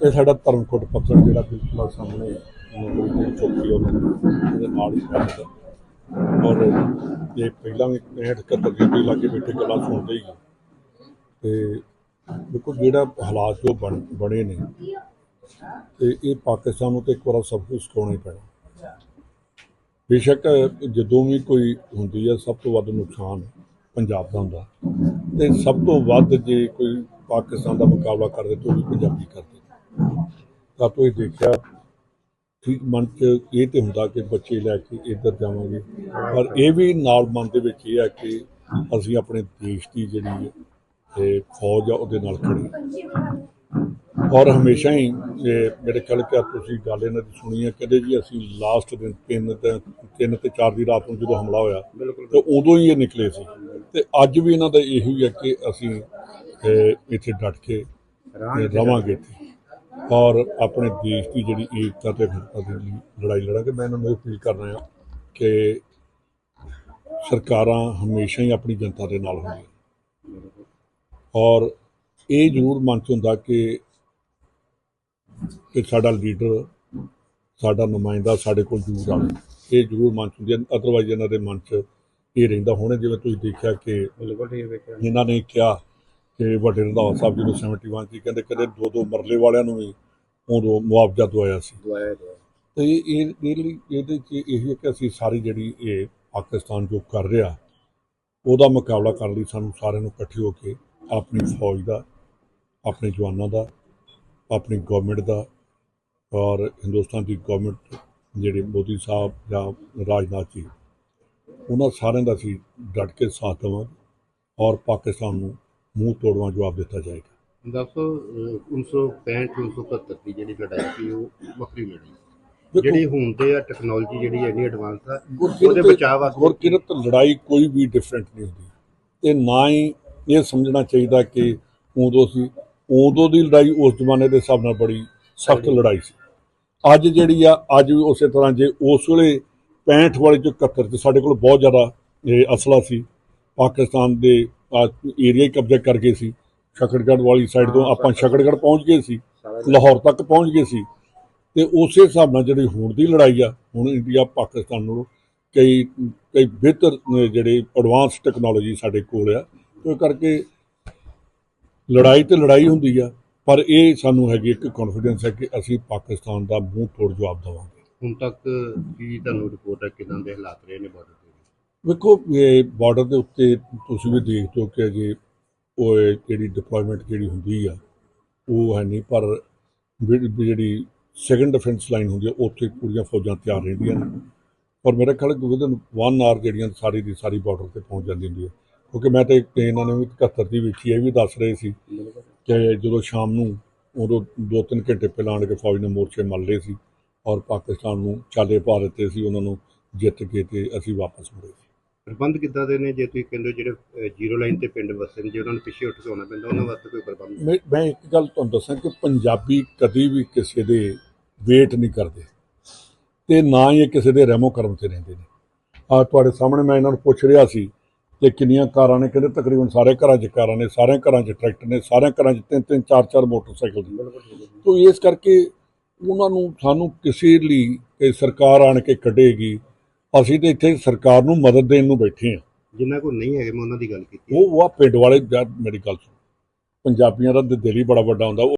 ਇਹ ਸਾਡਾ ਧਰਮਕੋਟ ਪੱਤਰ ਜਿਹੜਾ ਬਿਲਕੁਲ ਸਾਹਮਣੇ ਨੰਬਰ ਦੀ ਚੌਕੀ ਉਹਦੇ ਨਾਲ ਹੀ ਪੈਂਦਾ ਔਰ ਇਹ ਪਹਿਲਾਂ ਵੀ 71 ਦੇ ਲਾਗੇ ਬੈਠੇ ਗੱਲਾਂ ਸੁਣਦੇ ਹੀ ਤੇ ਦੇਖੋ ਜਿਹੜਾ ਹਾਲਾਤ ਜੋ ਬਣ, ਬਣੇ ਨੇ, ਤੇ ਇਹ ਪਾਕਿਸਤਾਨ ਨੂੰ ਤੇ ਇੱਕ ਵਾਰ ਸਭ ਕੁਝ ਸਿਖਾਉਣਾ ਹੀ ਪੈਣਾ। ਬੇਸ਼ੱਕ ਜਦੋਂ ਵੀ ਕੋਈ ਹੁੰਦੀ ਹੈ ਸਭ ਤੋਂ ਵੱਧ ਨੁਕਸਾਨ ਪੰਜਾਬ ਦਾ ਹੁੰਦਾ। ਤੇ ਸਭ ਤੋਂ ਵੱਧ ਜੇ ਕੋਈ ਪਾਕਿਸਤਾਨ ਦਾ ਮੁਕਾਬਲਾ ਕਰਦੇ ਤਾਂ ਉਹ ਵੀ ਪੰਜਾਬੀ ਕਰਦੇ। ਤਾਂ ਤੋਂ ਇਹ ਦੇਖਿਆ ਠੀਕ ਮਨ ਚ ਇਹ ਤੇ ਹੁੰਦਾ ਕਿ ਬੱਚੇ ਲੈ ਕੇ ਇੱਧਰ ਜਾਵਾਂਗੇ। ਪਰ ਇਹ ਵੀ ਨਾਲ ਮਨ ਦੇ ਵਿੱਚ ਇਹ ਹੈ ਕਿ ਅਸੀਂ ਆਪਣੇ ਦੇਸ਼ ਦੀ ਜਿਹੜੀ ਤੇ ਫੌਜ ਆ ਉਹਦੇ ਨਾਲ ਖੜੀ ਔਰ ਹਮੇਸ਼ਾ ਹੀ ਮੇਰੇ ਖਿਆਲ ਕਿ ਤੁਸੀਂ ਗੱਲ ਇਹਨਾਂ ਦੀ ਸੁਣੀ ਹੈ ਕਹਿੰਦੇ ਜੀ ਅਸੀਂ ਲਾਸਟ ਦਿਨ ਤਿੰਨ ਤੇ ਤਿੰਨ ਤੇ ਚਾਰ ਦੀ ਰਾਤ ਨੂੰ ਜਦੋਂ ਹਮਲਾ ਹੋਇਆ ਤੇ ਉਦੋਂ ਹੀ ਇਹ ਨਿਕਲੇ ਸੀ। ਤੇ ਅੱਜ ਵੀ ਇਹਨਾਂ ਦਾ ਇਹੀ ਹੈ ਕਿ ਅਸੀਂ ਇੱਥੇ ਡਟ ਕੇ ਰਵਾਂਗੇ ਇੱਥੇ। ਔਰ ਆਪਣੇ ਦੇਸ਼ ਦੀ ਜਿਹੜੀ ਏਕਤਾ ਤੇ ਅਖੰਡਤਾ ਦੇ ਲਈ ਲੜਾਈ ਲੜਾਂਗੇ ਮੈਂ ਇਹਨਾਂ ਨੂੰ ਅਪੀਲ ਕਰ ਰਿਹਾ ਕਿ ਸਰਕਾਰਾਂ ਹਮੇਸ਼ਾ ਹੀ ਆਪਣੀ ਜਨਤਾ ਦੇ ਨਾਲ ਹੁੰਦੀਆਂ ਔਰ ਇਹ ਜ਼ਰੂਰ ਮਨ 'ਚ ਹੁੰਦਾ ਕਿ ਕਿ ਸਾਡਾ ਲੀਡਰ ਸਾਡਾ ਨੁਮਾਇੰਦਾ ਸਾਡੇ ਕੋਲ ਜ਼ਰੂਰ ਆਵੇ। ਇਹ ਜ਼ਰੂਰ ਮਨ 'ਚ ਹੁੰਦੀ ਹੈ ਅਦਰਵਾਈਜ਼ ਇਹਨਾਂ ਦੇ ਮਨ 'ਚ ਇਹ ਰਹਿੰਦਾ ਹੁਣ ਜਿਵੇਂ ਤੁਸੀਂ ਦੇਖਿਆ ਕਿ ਇਹਨਾਂ ਨੇ ਕਿਹਾ ਕਿ ਵੱਡੇ ਰੰਧਾਵਾ ਸਾਹਿਬ ਜੀ ਨੂੰ 71 ਚ ਕਹਿੰਦੇ ਕਦੇ ਦੋ ਦੋ ਮਰਲੇ ਵਾਲਿਆਂ ਨੂੰ ਵੀ ਉਦੋਂ ਮੁਆਵਜ਼ਾ ਦਵਾਇਆ ਸੀ। ਦਵਾਇਆ ਤੇ ਇਹ ਇਹ ਲਈ ਇਹਦੇ ਚ ਇਹ ਕਿ ਅਸੀਂ ਸਾਰੀ ਜਿਹੜੀ ਇਹ ਪਾਕਿਸਤਾਨ ਜੋ ਕਰ ਰਿਹਾ ਉਹਦਾ ਮੁਕਾਬਲਾ ਕਰਨ ਲਈ ਸਾਨੂੰ ਸਾਰਿਆਂ ਨੂੰ ਇਕੱਠੇ ਹੋ ਕੇ ਆਪਣੀ ਫੌਜ ਦਾ ਆਪਣੇ ਜਵਾਨਾਂ ਦਾ ਆਪਣੀ ਗਵਰਨਮੈਂਟ ਦਾ ਔਰ ਹਿੰਦੁਸਤਾਨ ਦੀ ਗਵਰਨਮੈਂਟ ਜਿਹੜੇ ਮੋਦੀ ਸਾਹਿਬ ਜਾਂ ਰਾਜਨਾਥ ਜੀ ਉਹਨਾਂ ਸਾਰਿਆਂ ਦਾ ਅਸੀਂ ਡਟ ਕੇ ਸਾਥ ਦੇਵਾਂਗੇ ਔਰ ਪਾਕਿਸਤਾਨ ਨੂੰ ਮੂੰਹ ਤੋੜਵਾ ਜਵਾਬ ਦਿੱਤਾ ਜਾਏਗਾ। ਦੱਸੋ ਅਹ 1965 1971 ਦੀ ਜਿਹੜੀ ਲੜਾਈ ਸੀ ਉਹ ਵੱਖਰੀ ਲੜੀ। ਦੇਖੋ, ਜਿਹੜੀ ਹੁਣ ਤੇ ਆ ਟੈਕਨੋਲੋਜੀ ਜਿਹੜੀ ਇੰਨੀ ਐਡਵਾਂਸ ਆ ਗੁਰਕਿਰਤ ਉਹਦੇ ਬਚਾਅ ਵਾਸਤੇ ਗੁਰਕਿਰਤ ਲੜਾਈ ਕੋਈ ਵੀ ਡਿਫਰੈਂਟ ਨਹੀਂ ਹੁੰਦੀ। ਤੇ ਨਾ ਹੀ ਇਹ ਸਮਝਣਾ ਚਾਹੀਦਾ ਕਿ ਉਦੋਂ ਸੀ ਉਦੋਂ ਦੀ ਲੜਾਈ ਉਸ ਜ਼ਮਾਨੇ ਦੇ ਹਿਸਾਬ ਨਾਲ ਬੜੀ ਸਖਤ ਲੜਾਈ ਸੀ। ਅੱਜ ਜਿਹੜੀ ਆ ਅੱਜ ਵੀ ਉਸੇ ਤਰ੍ਹਾਂ ਜੇ ਉਸ ਵੇਲੇ 65 ਵਾਲੇ ਚ 71 ਚ ਸਾਡੇ ਕੋਲ ਬਹੁਤ ਜ਼ਿਆਦਾ ਇਹ ਅਸਲਾ ਸੀ। ਪਾਕਿਸਤਾਨ ਦੇ ਏਰੀਆ ਹੀ ਕਬਜ਼ਾ ਕਰ ਗਏ ਸੀ। ਸ਼ਕੜਗੜ੍ਹ ਵਾਲੀ ਸਾਈਡ ਤੋਂ ਆਪਾਂ ਸ਼ਕੜਗੜ੍ਹ ਪਹੁੰਚ ਗਏ ਸੀ ਲਾਹੌਰ ਤੱਕ ਪਹੁੰਚ ਗਏ ਸੀ। ਤੇ ਉਸੇ ਹਿਸਾਬ ਨਾਲ ਜਿਹੜੀ ਹੁਣ ਦੀ ਲੜਾਈ ਆ ਹੁਣ ਇੰਡੀਆ ਪਾਕਿਸਤਾਨ ਨੂੰ ਕਈ ਕਈ ਬਿਹਤਰ ਜਿਹੜੇ ਐਡਵਾਂਸ ਟੈਕਨੋਲੋਜੀ ਸਾਡੇ ਕੋਲ ਆ ਤੇ ਉਹ ਕਰਕੇ ਲੜਾਈ ਤੇ ਲੜਾਈ ਹੁੰਦੀ ਆ ਪਰ ਇਹ ਸਾਨੂੰ ਹੈਗੀ ਇੱਕ ਕੌਨਫੀਡੈਂਸ ਹੈ ਕਿ ਅਸੀਂ ਪਾਕਿਸਤਾਨ ਦਾ ਮੂੰਹ ਤੋੜ ਜਵਾਬ ਦੇਵਾਂਗੇ। ਹੁਣ ਤੱਕ ਕੀ ਤੁਹਾਨੂੰ ਰਿਪੋਰਟ ਹੈ ਕਿਦਾਂ ਦੇ ਹਾਲਾਤ ਰਹੇ ਨੇ ਬਾਰਡਰ ਤੇ ਵੇਖੋ ਇਹ ਬਾਰਡਰ ਦੇ ਉੱਤੇ ਤੁਸੀਂ ਵੀ ਦੇਖਦੇ ਹੋ ਕਿ ਅਜੇ ਉਹ ਜਿਹੜੀ ਡਿਪਲੋਇਮੈਂਟ ਜਿਹੜੀ ਹੁੰਦੀ ਆ, ਉਹ ਹੈ ਨਹੀਂ, ਪਰ ਜਿਹੜੀ ਜਿਹੜੀ ਸੈਕੰਡ ਡਿਫੈਂਸ ਲਾਈਨ ਹੁੰਦੀ ਆ, ਉੱਥੇ ਪੂਰੀਆਂ ਫੌਜਾਂ ਤਿਆਰ ਰਹਿੰਦੀਆਂ ਨੇ। ਪਰ ਮੇਰਾ ਖਿਆਲ ਵਿਦਨ 1 ਆਰ ਜਿਹੜੀਆਂ ਸਾਰੀ ਦੀ ਸਾਰੀ ਬਾਰਡਰ ਤੇ ਪਹੁੰਚ ਜਾਂਦੀ ਹੁੰਦੀ ਹੈ ਕਿਉਂਕਿ ਮੈਂ ਤੇ ਇਹਨਾਂ ਨੇ ਵੀ 71 ਦੀ ਵੇਖੀ ਇਹ ਵੀ ਦੱਸ ਰਹੇ ਸੀ ਕਿ ਜਦੋਂ ਸ਼ਾਮ ਨੂੰ ਉਦੋਂ 2-3 ਘੰਟੇ ਪਹਿਲਾਂ ਆਣ ਕੇ ਫੌਜ ਨੇ ਮੋਰਚੇ ਮੱਲ ਲਏ ਸੀ ਔਰ ਪਾਕਿਸਤਾਨ ਨੂੰ ਚਾਲੇ ਪਾ ਦਿੱਤੇ ਸੀ, ਉਹਨਾਂ ਨੂੰ ਜਿੱਤ ਕੇ ਤੇ ਅਸੀਂ ਵਾਪਸ ਮੁੜੇ ਸੀ। ਪ੍ਰਬੰਧ ਕਿੱਦਾਂ ਦੇ ਨੇ? ਜੇ ਤੁਸੀਂ ਕਹਿੰਦੇ ਹੋ ਜਿਹੜੇ ਜ਼ੀਰੋ ਲਾਈਨ ਤੇ ਪਿੰਡ ਵਸਦੇ ਨੇ ਜੇ ਉਹਨਾਂ ਨੂੰ ਪਿੱਛੇ ਉੱਠ ਕੇ ਆਉਣਾ ਪੈਂਦਾ ਉਹਨਾਂ ਵਾਸਤੇ ਕੋਈ ਪ੍ਰਬੰਧ ਮੈਂ ਮੈਂ ਇੱਕ ਗੱਲ ਤੁਹਾਨੂੰ ਦੱਸਾਂ ਕਿ ਪੰਜਾਬੀ ਕਦੀ ਵੀ ਕਿਸੇ ਦੇ ਵੇਟ ਨਹੀਂ ਕਰਦੇ ਤੇ ਨਾ ਹੀ ਇਹ ਕਿਸੇ ਦੇ ਰਹਿਮੋ ਕਰਮ ਤੇ ਰਹਿੰਦੇ ਨੇ। ਆ ਤੁਹਾਡੇ ਸਾਹਮਣੇ ਮੈਂ ਇਹਨਾਂ ਨੂੰ ਪੁੱਛ ਰਿਹਾ ਸੀ ਕਿ ਕਿੰਨੀਆਂ ਕਾਰਾਂ ਨੇ ਕਹਿੰਦੇ ਤਕਰੀਬਨ ਸਾਰੇ ਘਰਾਂ 'ਚ ਕਾਰਾਂ ਨੇ ਸਾਰਿਆਂ ਘਰਾਂ 'ਚ ਟਰੈਕਟਰ ਨੇ ਸਾਰਿਆਂ ਘਰਾਂ 'ਚ ਤਿੰਨ ਤਿੰਨ ਚਾਰ ਚਾਰ ਮੋਟਰਸਾਈਕਲ ਨੇ। ਤੋ ਇਸ ਕਰਕੇ ਉਹਨਾਂ ਨੂੰ ਸਾਨੂੰ ਕਿਸੇ ਲਈ ਸਰਕਾਰ ਆਣ ਕੇ ਕੱਢੇਗੀ ਅਸੀਂ ਤੇ ਇੱਥੇ ਸਰਕਾਰ ਨੂੰ ਮਦਦ ਦੇਣ ਨੂੰ ਬੈਠੇ ਹਾਂ। ਜਿਨ੍ਹਾਂ ਕੋਲ ਨਹੀਂ ਹੈਗੇ ਮੈਂ ਉਹਨਾਂ ਦੀ ਗੱਲ ਕੀਤੀ ਉਹ ਉਹ ਆ ਪਿੰਡ ਵਾਲੇ ਜਾਂ ਮੇਰੀ ਗੱਲ ਸੁਣ। ਪੰਜਾਬੀਆਂ ਦਾ ਦਿਲ ਹੀ ਬੜਾ ਵੱਡਾ ਹੁੰਦਾ। ਉਹ